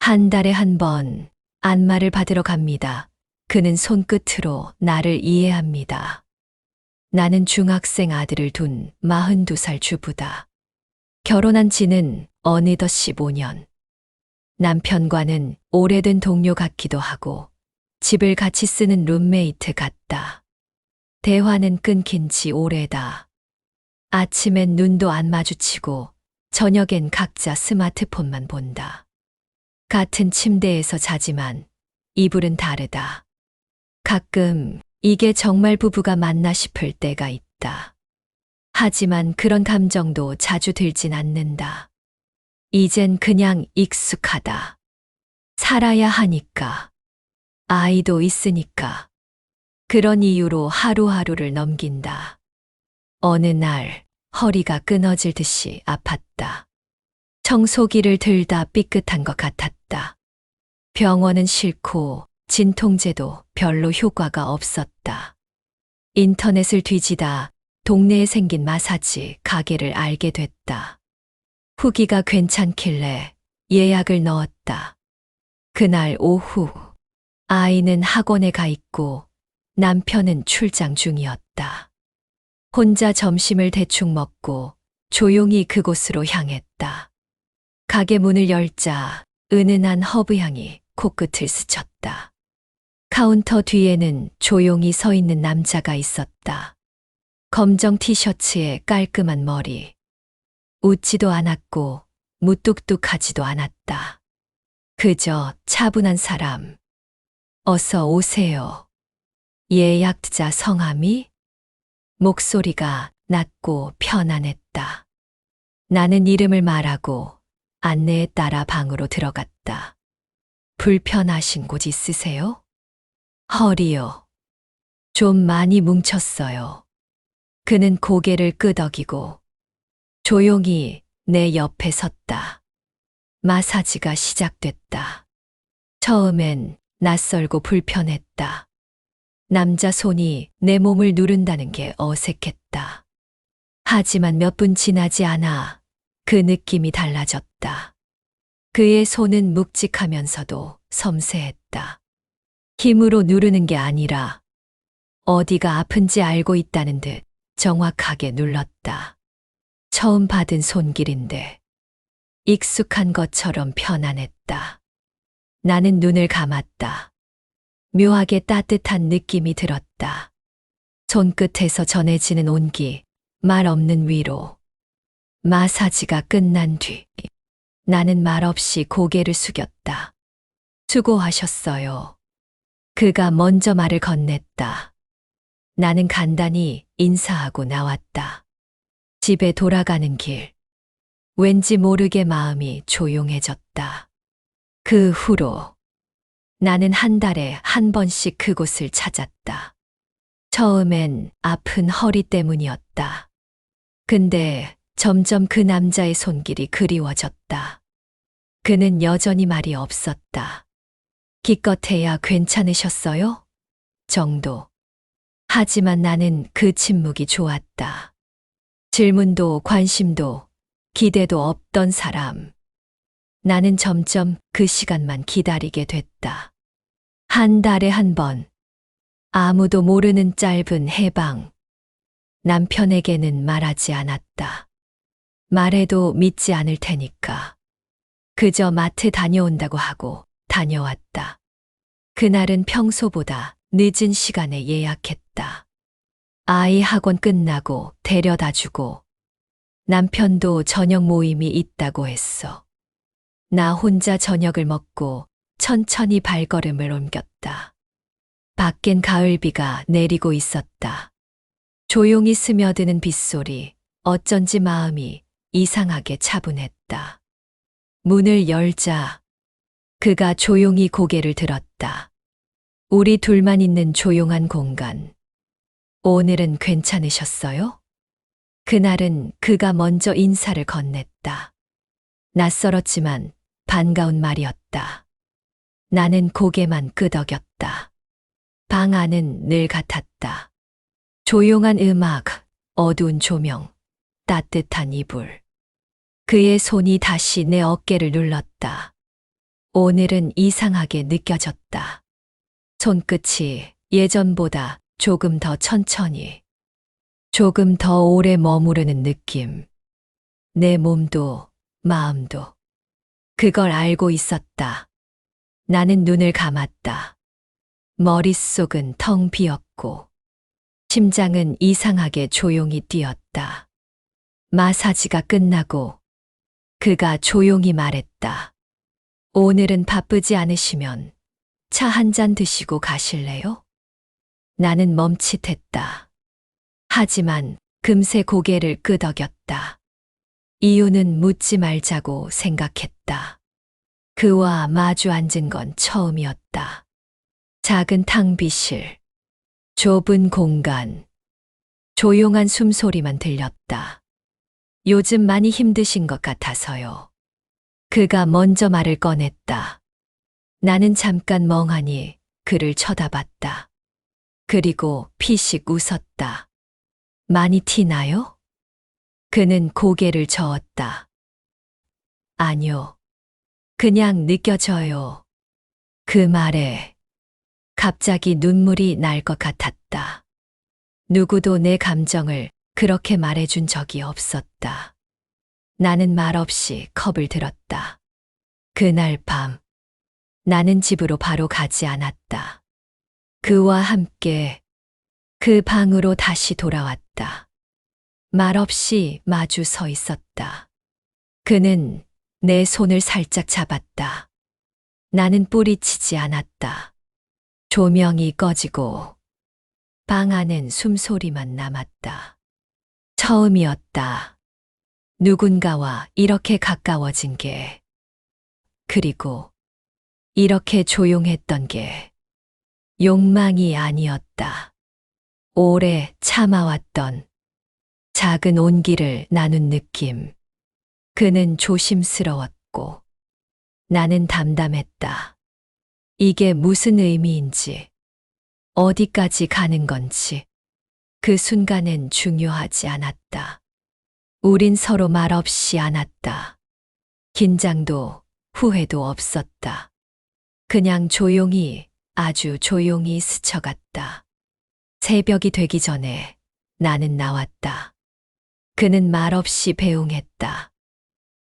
한 달에 한 번 안마를 받으러 갑니다. 그는 손끝으로 나를 이해합니다. 나는 중학생 아들을 둔 42살 주부다. 결혼한 지는 어느덧 15년. 남편과는 오래된 동료 같기도 하고 집을 같이 쓰는 룸메이트 같다. 대화는 끊긴 지 오래다. 아침엔 눈도 안 마주치고 저녁엔 각자 스마트폰만 본다. 같은 침대에서 자지만 이불은 다르다. 가끔 이게 정말 부부가 맞나 싶을 때가 있다. 하지만 그런 감정도 자주 들진 않는다. 이젠 그냥 익숙하다. 살아야 하니까. 아이도 있으니까. 그런 이유로 하루하루를 넘긴다. 어느 날 허리가 끊어질 듯이 아팠다. 청소기를 들다 삐끗한 것 같았다. 병원은 싫고 진통제도 별로 효과가 없었다. 인터넷을 뒤지다 동네에 생긴 마사지 가게를 알게 됐다. 후기가 괜찮길래 예약을 넣었다. 그날 오후 아이는 학원에 가 있고 남편은 출장 중이었다. 혼자 점심을 대충 먹고 조용히 그곳으로 향했다. 가게 문을 열자 은은한 허브향이 코끝을 스쳤다. 카운터 뒤에는 조용히 서 있는 남자가 있었다. 검정 티셔츠에 깔끔한 머리. 웃지도 않았고 무뚝뚝하지도 않았다. 그저 차분한 사람. 어서 오세요. 예약자 성함이? 목소리가 낮고 편안했다. 나는 이름을 말하고 안내에 따라 방으로 들어갔다. 불편하신 곳 있으세요? 허리요. 좀 많이 뭉쳤어요. 그는 고개를 끄덕이고 조용히 내 옆에 섰다. 마사지가 시작됐다. 처음엔 낯설고 불편했다. 남자 손이 내 몸을 누른다는 게 어색했다. 하지만 몇 분 지나지 않아 그 느낌이 달라졌다. 그의 손은 묵직하면서도 섬세했다. 힘으로 누르는 게 아니라 어디가 아픈지 알고 있다는 듯 정확하게 눌렀다. 처음 받은 손길인데 익숙한 것처럼 편안했다. 나는 눈을 감았다. 묘하게 따뜻한 느낌이 들었다. 손끝에서 전해지는 온기, 말 없는 위로. 마사지가 끝난 뒤 나는 말없이 고개를 숙였다. 수고하셨어요. 그가 먼저 말을 건넸다. 나는 간단히 인사하고 나왔다. 집에 돌아가는 길. 왠지 모르게 마음이 조용해졌다. 그 후로 나는 한 달에 한 번씩 그곳을 찾았다. 처음엔 아픈 허리 때문이었다. 근데 점점 그 남자의 손길이 그리워졌다. 그는 여전히 말이 없었다. 기껏해야 괜찮으셨어요? 정도. 하지만 나는 그 침묵이 좋았다. 질문도 관심도 기대도 없던 사람. 나는 점점 그 시간만 기다리게 됐다. 한 달에 한 번. 아무도 모르는 짧은 해방. 남편에게는 말하지 않았다. 말해도 믿지 않을 테니까. 그저 마트 다녀온다고 하고 다녀왔다. 그날은 평소보다 늦은 시간에 예약했다. 아이 학원 끝나고 데려다 주고 남편도 저녁 모임이 있다고 했어. 나 혼자 저녁을 먹고 천천히 발걸음을 옮겼다. 밖엔 가을비가 내리고 있었다. 조용히 스며드는 빗소리, 어쩐지 마음이 이상하게 차분했다. 문을 열자 그가 조용히 고개를 들었다. 우리 둘만 있는 조용한 공간. 오늘은 괜찮으셨어요? 그날은 그가 먼저 인사를 건넸다. 낯설었지만 반가운 말이었다. 나는 고개만 끄덕였다. 방 안은 늘 같았다. 조용한 음악, 어두운 조명, 따뜻한 이불. 그의 손이 다시 내 어깨를 눌렀다. 오늘은 이상하게 느껴졌다. 손끝이 예전보다 조금 더 천천히, 조금 더 오래 머무르는 느낌. 내 몸도 마음도 그걸 알고 있었다. 나는 눈을 감았다. 머릿속은 텅 비었고, 심장은 이상하게 조용히 뛰었다. 마사지가 끝나고 그가 조용히 말했다. 오늘은 바쁘지 않으시면 차 한 잔 드시고 가실래요? 나는 멈칫했다. 하지만 금세 고개를 끄덕였다. 이유는 묻지 말자고 생각했다. 그와 마주 앉은 건 처음이었다. 작은 탕비실, 좁은 공간, 조용한 숨소리만 들렸다. 요즘 많이 힘드신 것 같아서요. 그가 먼저 말을 꺼냈다. 나는 잠깐 멍하니 그를 쳐다봤다. 그리고 피식 웃었다. 많이 티나요? 그는 고개를 저었다. 아니요. 그냥 느껴져요. 그 말에 갑자기 눈물이 날 것 같았다. 누구도 내 감정을 그렇게 말해준 적이 없었다. 나는 말없이 컵을 들었다. 그날 밤, 나는 집으로 바로 가지 않았다. 그와 함께 그 방으로 다시 돌아왔다. 말없이 마주 서 있었다. 그는 내 손을 살짝 잡았다. 나는 뿌리치지 않았다. 조명이 꺼지고 방 안엔 숨소리만 남았다. 처음이었다. 누군가와 이렇게 가까워진 게. 그리고 이렇게 조용했던 게 욕망이 아니었다. 오래 참아왔던 작은 온기를 나눈 느낌. 그는 조심스러웠고 나는 담담했다. 이게 무슨 의미인지, 어디까지 가는 건지, 그 순간엔 중요하지 않았다. 우린 서로 말없이 안았다. 긴장도 후회도 없었다. 그냥 조용히, 아주 조용히 스쳐갔다. 새벽이 되기 전에 나는 나왔다. 그는 말없이 배웅했다.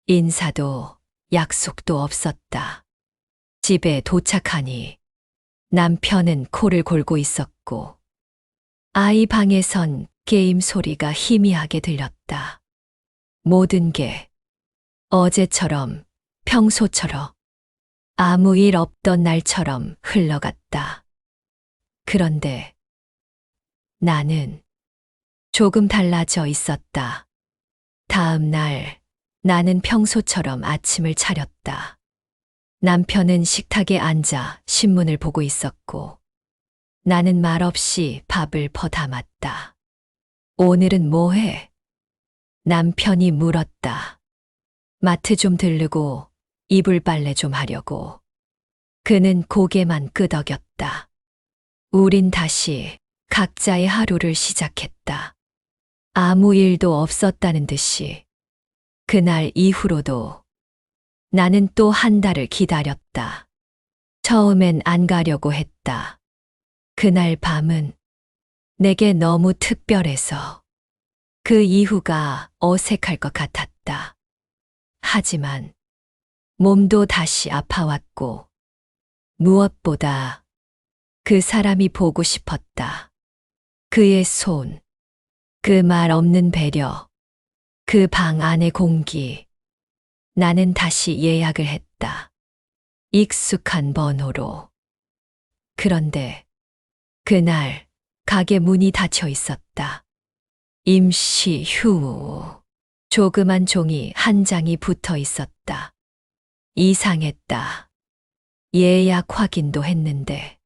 인사도 약속도 없었다. 집에 도착하니 남편은 코를 골고 있었고 아이 방에선 게임 소리가 희미하게 들렸다. 모든 게 어제처럼 평소처럼 아무 일 없던 날처럼 흘러갔다. 그런데 나는 조금 달라져 있었다. 다음 날 나는 평소처럼 아침을 차렸다. 남편은 식탁에 앉아 신문을 보고 있었고 나는 말없이 밥을 퍼담았다. 오늘은 뭐해? 남편이 물었다. 마트 좀 들르고 이불 빨래 좀 하려고. 그는 고개만 끄덕였다. 우린 다시 각자의 하루를 시작했다. 아무 일도 없었다는 듯이. 그날 이후로도 나는 또 한 달을 기다렸다. 처음엔 안 가려고 했다. 그날 밤은 내게 너무 특별해서 그 이후가 어색할 것 같았다. 하지만 몸도 다시 아파왔고 무엇보다 그 사람이 보고 싶었다. 그의 손, 그 말 없는 배려, 그 방 안의 공기. 나는 다시 예약을 했다. 익숙한 번호로. 그런데 그날 가게 문이 닫혀 있었다. 임시 휴. 조그만 종이 한 장이 붙어 있었다. 이상했다. 예약 확인도 했는데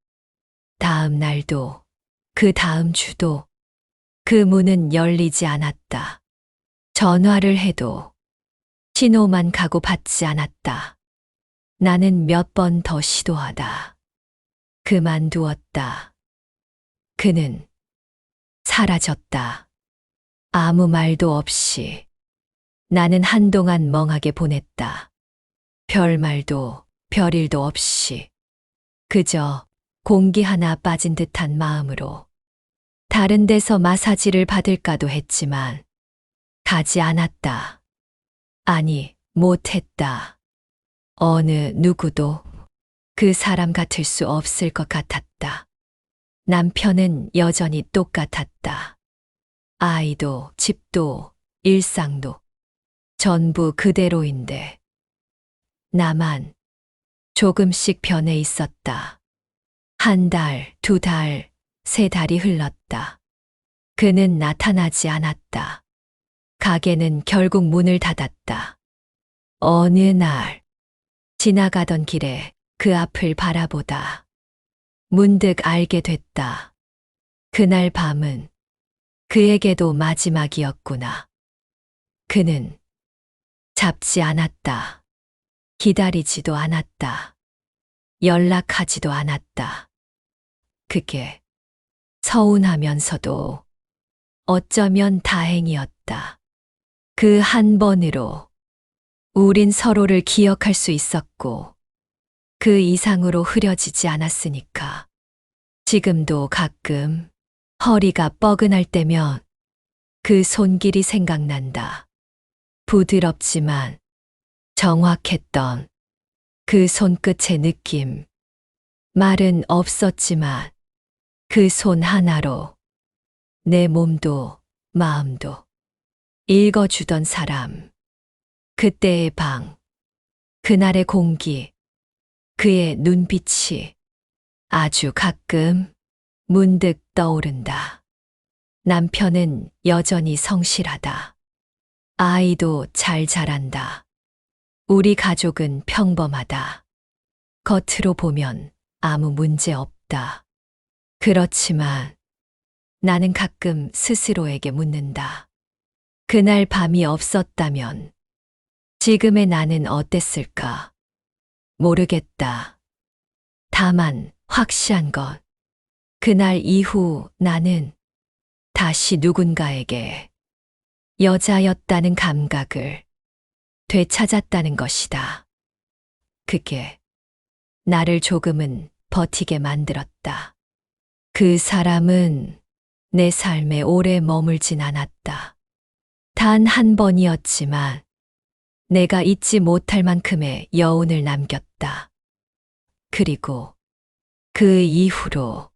다음 날도 그 다음 주도 그 문은 열리지 않았다. 전화를 해도 신호만 가고 받지 않았다. 나는 몇 번 더 시도하다. 그만두었다. 그는 사라졌다. 아무 말도 없이 나는 한동안 멍하게 보냈다. 별 말도 별일도 없이 그저 공기 하나 빠진 듯한 마음으로 다른 데서 마사지를 받을까도 했지만 가지 않았다. 아니, 못했다. 어느 누구도 그 사람 같을 수 없을 것 같았다. 남편은 여전히 똑같았다. 아이도 집도 일상도 전부 그대로인데 나만 조금씩 변해 있었다. 한 달, 두 달, 세 달이 흘렀다. 그는 나타나지 않았다. 가게는 결국 문을 닫았다. 어느 날, 지나가던 길에 그 앞을 바라보다 문득 알게 됐다. 그날 밤은 그에게도 마지막이었구나. 그는 잡지 않았다. 기다리지도 않았다. 연락하지도 않았다. 그게 서운하면서도 어쩌면 다행이었다. 그 한 번으로 우린 서로를 기억할 수 있었고 그 이상으로 흐려지지 않았으니까. 지금도 가끔 허리가 뻐근할 때면 그 손길이 생각난다. 부드럽지만 정확했던 그 손끝의 느낌. 말은 없었지만 그 손 하나로 내 몸도 마음도 읽어주던 사람. 그때의 방, 그날의 공기, 그의 눈빛이 아주 가끔 문득 떠오른다. 남편은 여전히 성실하다. 아이도 잘 자란다. 우리 가족은 평범하다. 겉으로 보면 아무 문제 없다. 그렇지만 나는 가끔 스스로에게 묻는다. 그날 밤이 없었다면 지금의 나는 어땠을까? 모르겠다. 다만 확실한 건 그날 이후 나는 다시 누군가에게 여자였다는 감각을 되찾았다는 것이다. 그게 나를 조금은 버티게 만들었다. 그 사람은 내 삶에 오래 머물진 않았다. 단 한 번이었지만 내가 잊지 못할 만큼의 여운을 남겼 다. 그리고 그 이후로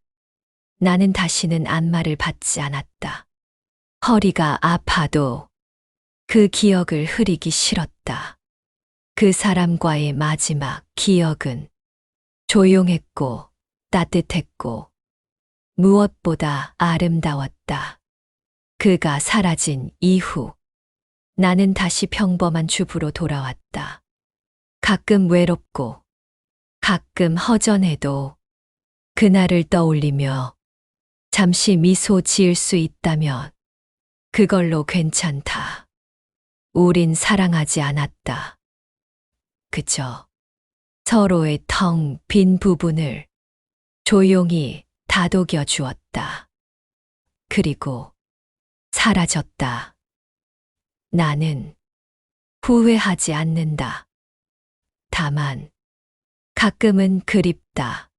나는 다시는 안마를 받지 않았다. 허리가 아파도 그 기억을 흐리기 싫었다. 그 사람과의 마지막 기억은 조용했고 따뜻했고 무엇보다 아름다웠다. 그가 사라진 이후 나는 다시 평범한 주부로 돌아왔다. 가끔 외롭고 가끔 허전해도 그날을 떠올리며 잠시 미소 지을 수 있다면 그걸로 괜찮다. 우린 사랑하지 않았다. 그저 서로의 텅 빈 부분을 조용히 다독여 주었다. 그리고 사라졌다. 나는 후회하지 않는다. 다만 가끔은 그립다.